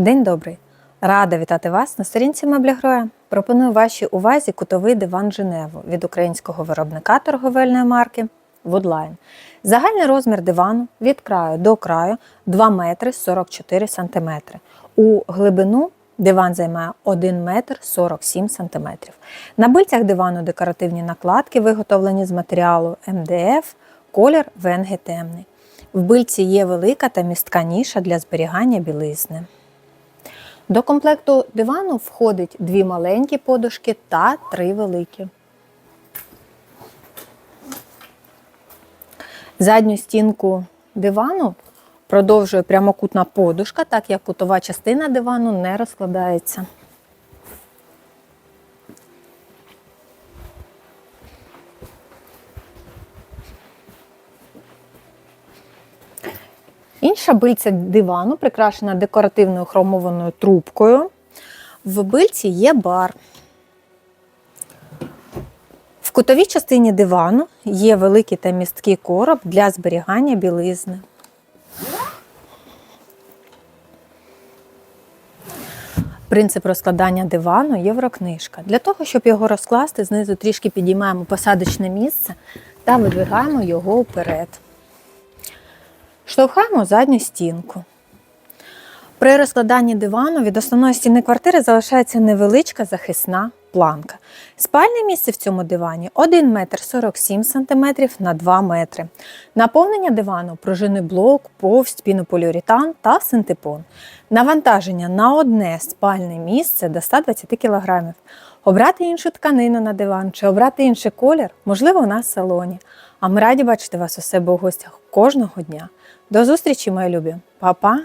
День добрий! Рада вітати вас на сторінці Меблягроя. Пропоную вашій увазі кутовий диван Женеву від українського виробника торговельної марки Woodline. Загальний розмір дивану від краю до краю 2 метри 44 сантиметри. У глибину диван займає 1 метр 47 сантиметрів. На бильцях дивану декоративні накладки, виготовлені з матеріалу МДФ, колір венги темний. В бильці є велика та містка ніша для зберігання білизни. До комплекту дивану входить дві маленькі подушки та три великі. Задню стінку дивану продовжує прямокутна подушка, так як кутова частина дивану не розкладається. Інша бильця дивану прикрашена декоративною хромованою трубкою. В бильці є бар. В кутовій частині дивану є великий та місткий короб для зберігання білизни. Принцип розкладання дивану єврокнижка. Для того, щоб його розкласти, знизу трішки підіймаємо посадочне місце та видвигаємо його вперед. Штовхаємо задню стінку. При розкладанні дивану від основної стіни квартири залишається невеличка захисна планка. Спальне місце в цьому дивані 1 метр 47 см на 2 метри. Наповнення дивану пружинний блок, повсть, пінополіуретан та синтепон. Навантаження на одне спальне місце до 120 кг. Обрати іншу тканину на диван чи обрати інший колір можливо у нас в салоні. А ми раді бачити вас у себе у гостях кожного дня. До зустрічі, мої любі! Па-па!